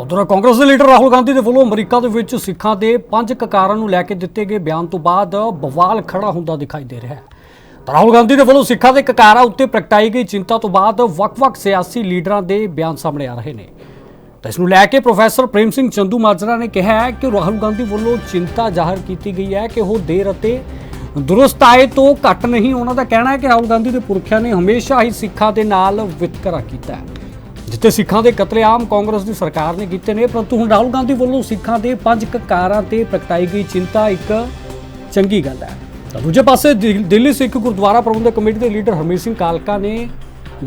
ਉਧਰ ਕਾਂਗਰਸ ਦੇ ਲੀਡਰ ਰਾਹੁਲ ਗਾਂਧੀ ਦੇ ਵੱਲੋਂ ਅਮਰੀਕਾ ਦੇ ਵਿੱਚ ਸਿੱਖਾਂ ਦੇ ਪੰਜ ਕਕਾਰਾਂ ਨੂੰ ਲੈ ਕੇ ਦਿੱਤੇ ਗਏ ਬਿਆਨ ਤੋਂ ਬਾਅਦ ਬਵਾਲ ਖੜਾ ਹੁੰਦਾ ਦਿਖਾਈ ਦੇ ਰਿਹਾ ਹੈ। ਤਾਂ ਰਾਹੁਲ ਗਾਂਧੀ ਦੇ ਵੱਲੋਂ ਸਿੱਖਾਂ ਦੇ ਕਕਾਰਾਂ ਉੱਤੇ ਪ੍ਰਗਟਾਈ ਗਈ ਚਿੰਤਾ ਤੋਂ ਬਾਅਦ ਵੱਖ-ਵੱਖ ਸਿਆਸੀ ਲੀਡਰਾਂ ਦੇ ਬਿਆਨ ਸਾਹਮਣੇ ਆ ਰਹੇ ਨੇ। ਤਾਂ ਇਸ ਨੂੰ ਲੈ ਕੇ ਪ੍ਰੋਫੈਸਰ ਪ੍ਰੇਮ ਸਿੰਘ ਚੰਦੂ ਮਾਜਰਾ ਨੇ ਕਿਹਾ ਹੈ ਕਿ ਰਾਹੁਲ ਗਾਂਧੀ ਵੱਲੋਂ ਚਿੰਤਾ ਜ਼ਾਹਰ ਕੀਤੀ ਗਈ ਹੈ ਕਿ ਉਹ ਦੇਰ ਅਤੇ ਦੁਰਸਤ ਆਏ ਤੋਂ ਘੱਟ ਨਹੀਂ। ਉਹਨਾਂ ਦਾ ਕਹਿਣਾ ਹੈ ਕਿ ਰਾਹੁਲ ਗਾਂਧੀ ਦੇ ਪੁਰਖਿਆਂ ਨੇ ਹਮੇਸ਼ਾ ਹੀ ਸਿੱਖਾਂ ਦੇ ਨਾਲ ਵਿਤਕਰਾ ਕੀਤਾ ਹੈ। ਜਿੱਥੇ ਸਿੱਖਾਂ ਦੇ ਕਤਲੇਆਮ ਕਾਂਗਰਸ ਦੀ ਸਰਕਾਰ ਨੇ ਕੀਤੇ ਨੇ, ਪਰੰਤੂ ਹੁਣ ਰਾਹੁਲ ਗਾਂਧੀ ਵੱਲੋਂ ਸਿੱਖਾਂ ਦੇ ਪੰਜ ਕਕਾਰਾਂ ਤੇ ਪ੍ਰਗਟਾਈ ਗਈ ਚਿੰਤਾ ਇੱਕ ਚੰਗੀ ਗੱਲ ਹੈ। ਤਾਂ ਦੂਜੇ ਪਾਸੇ ਦਿੱਲੀ ਸਿੱਖ ਗੁਰਦੁਆਰਾ ਪ੍ਰਬੰਧਕ ਕਮੇਟੀ ਦੇ ਲੀਡਰ ਹਰਮੀਤ ਸਿੰਘ ਕਾਲਕਾ ਨੇ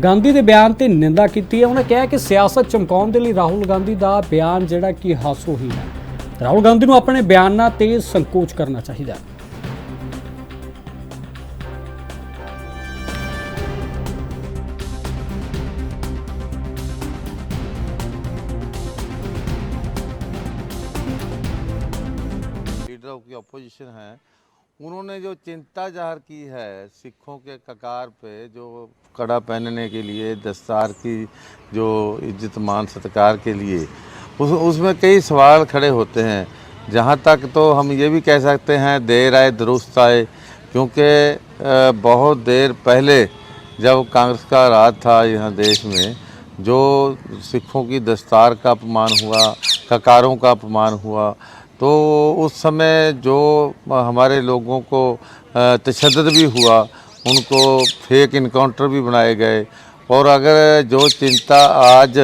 ਗਾਂਧੀ ਦੇ ਬਿਆਨ ਤੇ ਨਿੰਦਾ ਕੀਤੀ ਹੈ। ਉਹਨੇ ਕਿਹਾ ਕਿ ਸਿਆਸਤ ਚਮਕਾਉਣ ਦੇ ਲਈ ਰਾਹੁਲ ਗਾਂਧੀ ਦਾ ਬਿਆਨ ਜਿਹੜਾ ਕਿ ਹਾਸੋਹੀ ਹੈ। ਰਾਹੁਲ ਗਾਂਧੀ ਨੂੰ ਆਪਣੇ ਬਿਆਨਾਂ ਤੇ ਸੰਕੋਚ ਕਰਨਾ ਚਾਹੀਦਾ ਹੈ। लीडरों की अपोजिशन है, उन्होंने जो चिंता ज़ाहिर की है सिखों के ककार पे, जो कड़ा पहनने के लिए, दस्तार की जो इज़्ज़त, मान, सत्कार के लिए, उस, उसमें कई सवाल खड़े होते हैं। जहाँ तक तो हम ये भी कह सकते हैं, देर आए, दुरुस्त आए, क्योंकि बहुत देर पहले जब कांग्रेस का राज था यहाँ देश में, जो सिखों की दस्तार का अपमान हुआ, ककारों का अपमान हुआ तो उस समय जो हमारे लोगों को तशद भी हुआ, उनको फेक इनकाउंटर भी बनाए गए। और अगर जो चिंता आज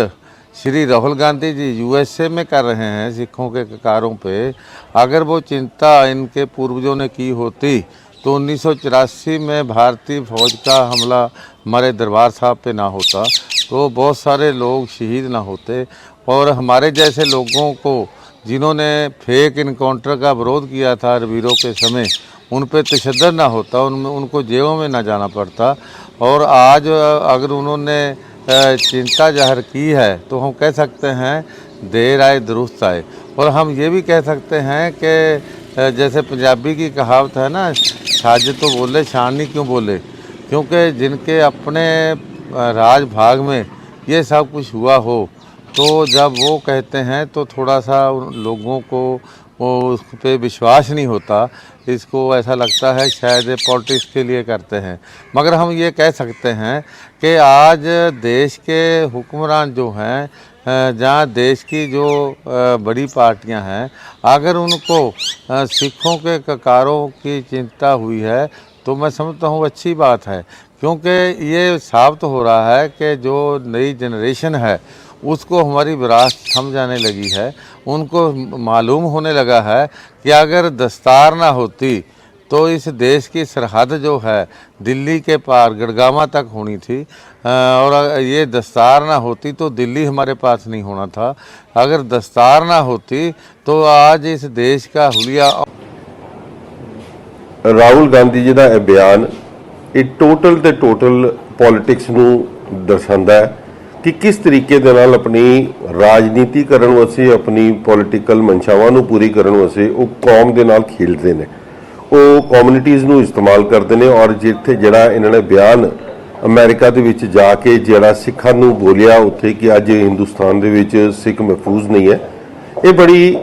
श्री राहुल गांधी जी यूएसए में कर रहे हैं, सिखों के ककारों पे, अगर वो चिंता इनके पूर्वजों ने की होती तो उन्नीस सौ चौरासी में भारतीय फौज का हमला हमारे दरबार साहब पे ना होता तो बहुत सारे लोग शहीद ना होते। और हमारे जैसे लोगों को जिन्होंने फेक इनकाउंटर का विरोध किया था वीरों के समय, उन पर तशद ना होता उनमें उनको जेलों में ना जाना पड़ता। और आज अगर उन्होंने चिंता ज़ाहिर की है तो हम कह सकते हैं, देर आए, दुरुस्त आए। और हम ये भी कह सकते हैं कि जैसे पंजाबी की कहावत है ना छाज तो बोले छाननी क्यों बोले? क्योंकि जिनके अपने राज भाग में ये सब कुछ हुआ हो तो जब वो कहते हैं तो थोड़ा सा लोगों को, वो उस पर विश्वास नहीं होता। इसको ऐसा लगता है, शायद पॉलिटिक्स के लिए करते हैं। मगर हम ये कह सकते हैं कि आज देश के हुक्मरान जो हैं जहाँ देश की जो बड़ी पार्टियाँ हैं, अगर उनको सिखों के ककारों की चिंता हुई है तो मैं समझता हूँ अच्छी बात है। क्योंकि ये साबित हो रहा है कि जो नई जनरेशन है उसको हमारी विरासत समझ आने लगी है उनको मालूम होने लगा है कि अगर दस्तार ना होती तो इस देश की सरहद जो है दिल्ली के पार गड़गामा तक होनी थी अ, और अगर ये दस्तार ना होती तो दिल्ली हमारे पास नहीं होना था अगर दस्तार ना होती तो आज इस देश का हुलिया ਰਾਹੁਲ ਗਾਂਧੀ ਜੀ ਦਾ ਇਹ ਬਿਆਨ ਇਹ ਟੋਟਲ ਤੇ ਟੋਟਲ ਪੋਲਿਟਿਕਸ ਨੂੰ ਦਰਸਾਉਂਦਾ ਹੈ ਕਿ ਕਿਸ ਤਰੀਕੇ ਦੇ ਨਾਲ ਆਪਣੀ ਰਾਜਨੀਤੀ ਕਰਨ ਵਾਸਤੇ, ਆਪਣੀ ਪੋਲਿਟੀਕਲ ਮਨਸ਼ਾਵਾਂ ਨੂੰ ਪੂਰੀ ਕਰਨ ਵਾਸਤੇ ਉਹ ਕੌਮ ਦੇ ਨਾਲ ਖੇਡਦੇ ਨੇ। ਉਹ ਕਮਿਊਨਿਟੀਆਂ ਨੂੰ ਇਸਤੇਮਾਲ ਕਰਦੇ ਨੇ ਔਰ ਜਿੱਥੇ ਜਿਹੜਾ ਇਹਨਾਂ ਨੇ ਬਿਆਨ ਅਮਰੀਕਾ ਦੇ ਵਿੱਚ ਜਾ ਕੇ ਜਿਹੜਾ ਸਿੱਖਾਂ ਨੂੰ ਬੋਲਿਆ, ਉੱਥੇ ਕਿ ਅੱਜ ਹਿੰਦੁਸਤਾਨ ਦੇ ਵਿੱਚ ਸਿੱਖ ਮਹਿਫੂਜ਼ ਨਹੀਂ ਹੈ। ਇਹ ਬੜੀ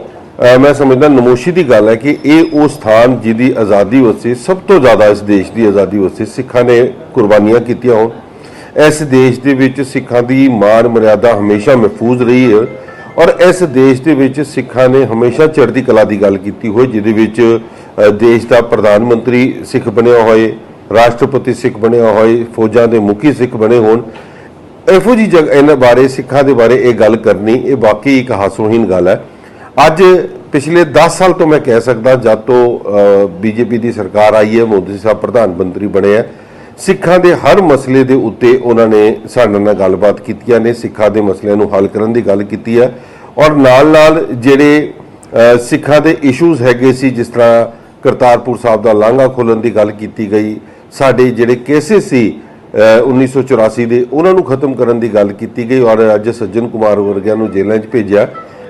ਮੈਂ ਸਮਝਦਾ ਨਮੋਸ਼ੀ ਦੀ ਗੱਲ ਹੈ ਕਿ ਇਹ ਉਹ ਸਥਾਨ ਜਿਹਦੀ ਆਜ਼ਾਦੀ ਵਾਸਤੇ ਸਭ ਤੋਂ ਜ਼ਿਆਦਾ ਇਸ ਦੇਸ਼ ਦੀ ਆਜ਼ਾਦੀ ਵਾਸਤੇ ਸਿੱਖਾਂ ਨੇ ਕੁਰਬਾਨੀਆਂ ਕੀਤੀਆਂ ਹੋਣ। ਇਸ ਦੇਸ਼ ਦੇ ਵਿੱਚ ਸਿੱਖਾਂ ਦੀ ਮਾਨ ਮਰਿਆਦਾ ਹਮੇਸ਼ਾ ਮਹਿਫੂਜ਼ ਰਹੀ ਹੈ ਔਰ ਇਸ ਦੇਸ਼ ਦੇ ਵਿੱਚ ਸਿੱਖਾਂ ਨੇ ਹਮੇਸ਼ਾ ਚੜ੍ਹਦੀ ਕਲਾ ਦੀ ਗੱਲ ਕੀਤੀ ਹੋਈ, ਜਿਹਦੇ ਵਿੱਚ ਦੇਸ਼ ਦਾ ਪ੍ਰਧਾਨ ਮੰਤਰੀ ਸਿੱਖ ਬਣਿਆ ਹੋਏ, ਰਾਸ਼ਟਰਪਤੀ ਸਿੱਖ ਬਣਿਆ ਹੋਏ, ਫੌਜਾਂ ਦੇ ਮੁਖੀ ਸਿੱਖ ਬਣੇ ਹੋਣ। ਇਹੋ ਜੀ ਜਗ, ਇਹਨਾਂ ਬਾਰੇ, ਸਿੱਖਾਂ ਦੇ ਬਾਰੇ ਇਹ ਗੱਲ ਕਰਨੀ, ਇਹ ਵਾਕਈ ਇੱਕ ਹਾਸੋਹੀਨ ਗੱਲ ਹੈ। ਅੱਜ ਪਿਛਲੇ 10 ਸਾਲ ਤੋਂ ਮੈਂ ਕਹਿ ਸਕਦਾ, ਜਦ ਤੋਂ ਬੀਜੇਪੀ ਦੀ ਸਰਕਾਰ ਆਈ ਹੈ, ਮੋਦੀ ਸਾਹਿਬ ਪ੍ਰਧਾਨ ਮੰਤਰੀ ਬਣੇ ਆ ਸਿੱਖਾਂ ਦੇ ਹਰ ਮਸਲੇ ਦੇ ਉੱਤੇ ਉਹਨਾਂ ਨੇ ਸਾਡੇ ਨਾਲ ਗੱਲਬਾਤ ਕੀਤੀਆਂ ਨੇ ਸਿੱਖਾਂ ਦੇ ਮਸਲਿਆਂ ਨੂੰ ਹੱਲ ਕਰਨ ਦੀ ਗੱਲ ਕੀਤੀ ਹੈ। ਔਰ ਨਾਲ ਨਾਲ ਜਿਹੜੇ ਸਿੱਖਾਂ ਦੇ ਇਸ਼ੂਜ਼ ਹੈਗੇ ਸੀ ਜਿਸ ਤਰ੍ਹਾਂ ਕਰਤਾਰਪੁਰ ਸਾਹਿਬ ਦਾ ਲਾਂਘਾ ਖੋਲਣ ਦੀ ਗੱਲ ਕੀਤੀ ਗਈ ਸਾਡੇ ਜਿਹੜੇ ਕੇਸਿਸ ਸੀ ਅ, 1984 ਦੇ ਉਹਨਾਂ ਨੂੰ ਖਤਮ ਕਰਨ ਦੀ ਗੱਲ ਕੀਤੀ ਗਈ ਔਰ ਅੱਜ ਸੱਜਣ ਕੁਮਾਰ ਵਰਗਿਆਂ ਨੂੰ ਜੇਲ੍ਹਾਂ 'ਚ ਭੇਜਿਆ।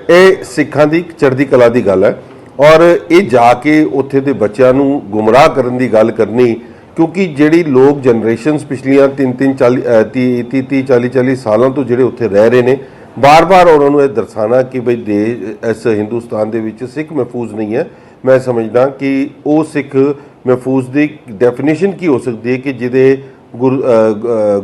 ਇਹ ਸਿੱਖਾਂ ਦੀ ਚੜ੍ਹਦੀ ਕਲਾ ਦੀ ਗੱਲ ਹੈ। ਔਰ ਇਹ ਜਾ ਕੇ ਉੱਥੇ ਦੇ ਬੱਚਿਆਂ ਨੂੰ ਗੁੰਮਰਾਹ ਕਰਨ ਦੀ ਗੱਲ ਕਰਨੀ ਕਿਉਂਕਿ ਜਿਹੜੀ ਲੋਕ ਜਨਰੇਸ਼ਨਸ ਪਿਛਲੀਆਂ 3 3 40 30 30 40 40 ਸਾਲਾਂ ਤੋਂ ਜਿਹੜੇ ਉੱਥੇ ਰਹਿ ਰਹੇ ਨੇ, ਬਾਰ-ਬਾਰ ਉਹਨਾਂ ਨੂੰ ਇਹ ਦਰਸਾਉਣਾ ਕਿ ਬਈ ਦੇਸ਼ ਇਸ ਹਿੰਦੁਸਤਾਨ ਦੇ ਵਿੱਚ ਸਿੱਖ ਮਹਿਫੂਜ਼ ਨਹੀਂ ਹੈ। ਮੈਂ ਸਮਝਦਾ ਕਿ ਉਹ ਸਿੱਖ ਮਹਿਫੂਜ਼ ਦੀ ਡੈਫੀਨੇਸ਼ਨ ਕੀ ਹੋ ਸਕਦੀ ਹੈ ਕਿ ਜਿਹਦੇ ਗੁਰੂ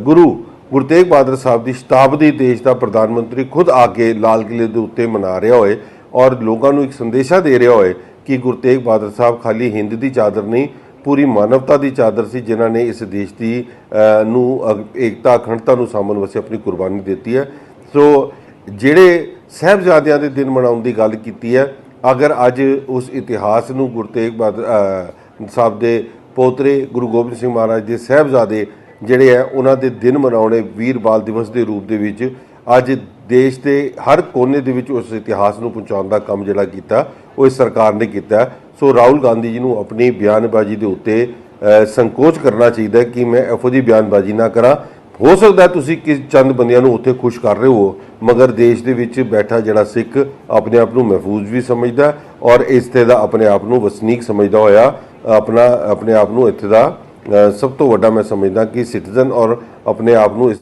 ਗੁਰੂ ਗੁਰੂ ਤੇਗ ਬਹਾਦਰ ਸਾਹਿਬ ਦੀ ਸ਼ਤਾਬਦੀ ਦੇਸ਼ ਦਾ ਪ੍ਰਧਾਨ ਮੰਤਰੀ ਖੁਦ ਆ ਕੇ ਲਾਲ ਕਿਲੇ ਦੇ ਉੱਤੇ ਮਨਾ ਰਿਹਾ ਹੋਏ ਔਰ ਲੋਕਾਂ ਨੂੰ ਇੱਕ ਸੰਦੇਸ਼ਾ ਦੇ ਰਿਹਾ ਹੋਏ ਕਿ ਗੁਰੂ ਤੇਗ ਬਹਾਦਰ ਸਾਹਿਬ ਖਾਲੀ ਹਿੰਦ ਦੀ ਚਾਦਰ ਨਹੀਂ ਪੂਰੀ ਮਾਨਵਤਾ ਦੀ ਚਾਦਰ ਸੀ ਜਿਨ੍ਹਾਂ ਨੇ ਇਸ ਦੇਸ਼ ਦੀ ਨੂੰ ਅ- ਏਕਤਾ, ਅਖੰਡਤਾ ਨੂੰ ਸਾਂਭਣ ਵਾਸਤੇ ਆਪਣੀ ਕੁਰਬਾਨੀ ਦਿੱਤੀ ਹੈ। ਸੋ ਜਿਹੜੇ ਸਹਿਬਜ਼ਾਦਿਆਂ ਦੇ ਦਿਨ ਮਨਾਉਣ ਦੀ ਗੱਲ ਕੀਤੀ ਹੈ, ਅਗਰ ਅੱਜ ਉਸ ਇਤਿਹਾਸ ਨੂੰ ਗੁਰੂ ਤੇਗ ਬਹਾਦਰ ਸਾਹਿਬ ਦੇ ਪੋਤਰੇ ਗੁਰੂ ਗੋਬਿੰਦ ਸਿੰਘ ਮਹਾਰਾਜ ਦੇ ਸਹਿਬਜ਼ਾਦੇ ਜਿਹੜੇ ਹੈ, ਉਹਨਾਂ ਦੇ ਦਿਨ ਮਨਾਉਣੇ ਵੀਰ ਬਾਲ ਦਿਵਸ ਦੇ ਰੂਪ ਦੇ ਵਿੱਚ ਅੱਜ ਦੇਸ਼ ਦੇ ਹਰ ਕੋਨੇ ਦੇ ਵਿੱਚ ਉਸ ਇਤਿਹਾਸ ਨੂੰ ਪਹੁੰਚਾਉਣ ਦਾ ਕੰਮ ਜਿਹੜਾ ਕੀਤਾ, ਉਹ ਇਸ ਸਰਕਾਰ ਨੇ ਕੀਤਾ। ਸੋ ਰਾਹੁਲ ਗਾਂਧੀ ਜੀ ਨੂੰ ਆਪਣੀ ਬਿਆਨਬਾਜ਼ੀ ਦੇ ਉੱਤੇ ਸੰਕੋਚ ਕਰਨਾ ਚਾਹੀਦਾ ਕਿ ਮੈਂ ਇਹੋ ਜਿਹੀ ਬਿਆਨਬਾਜ਼ੀ ਨਾ ਕਰਾਂ। ਹੋ ਸਕਦਾ ਤੁਸੀਂ ਕਿਸ ਚੰਦ ਬੰਦਿਆਂ ਨੂੰ ਉੱਥੇ ਖੁਸ਼ ਕਰ ਰਹੇ ਹੋ, ਮਗਰ ਦੇਸ਼ ਦੇ ਵਿੱਚ ਬੈਠਾ ਜਿਹੜਾ ਸਿੱਖ ਆਪਣੇ ਆਪ ਨੂੰ ਮਹਿਫੂਜ਼ ਵੀ ਸਮਝਦਾ ਔਰ ਇਸ 'ਤੇ ਦਾ ਆਪਣੇ ਆਪ ਨੂੰ ਵਸਨੀਕ ਸਮਝਦਾ ਹੋਇਆ, ਆਪਣਾ, ਆਪਣੇ ਆਪ ਨੂੰ ਇੱਥੇ ਦਾ ਸਭ ਤੋਂ ਵੱਡਾ ਮੈਂ ਸਮਝਦਾ ਕਿ ਸਿਟੀਜ਼ਨ ਔਰ ਆਪਣੇ ਆਪ ਨੂੰ ਇਸ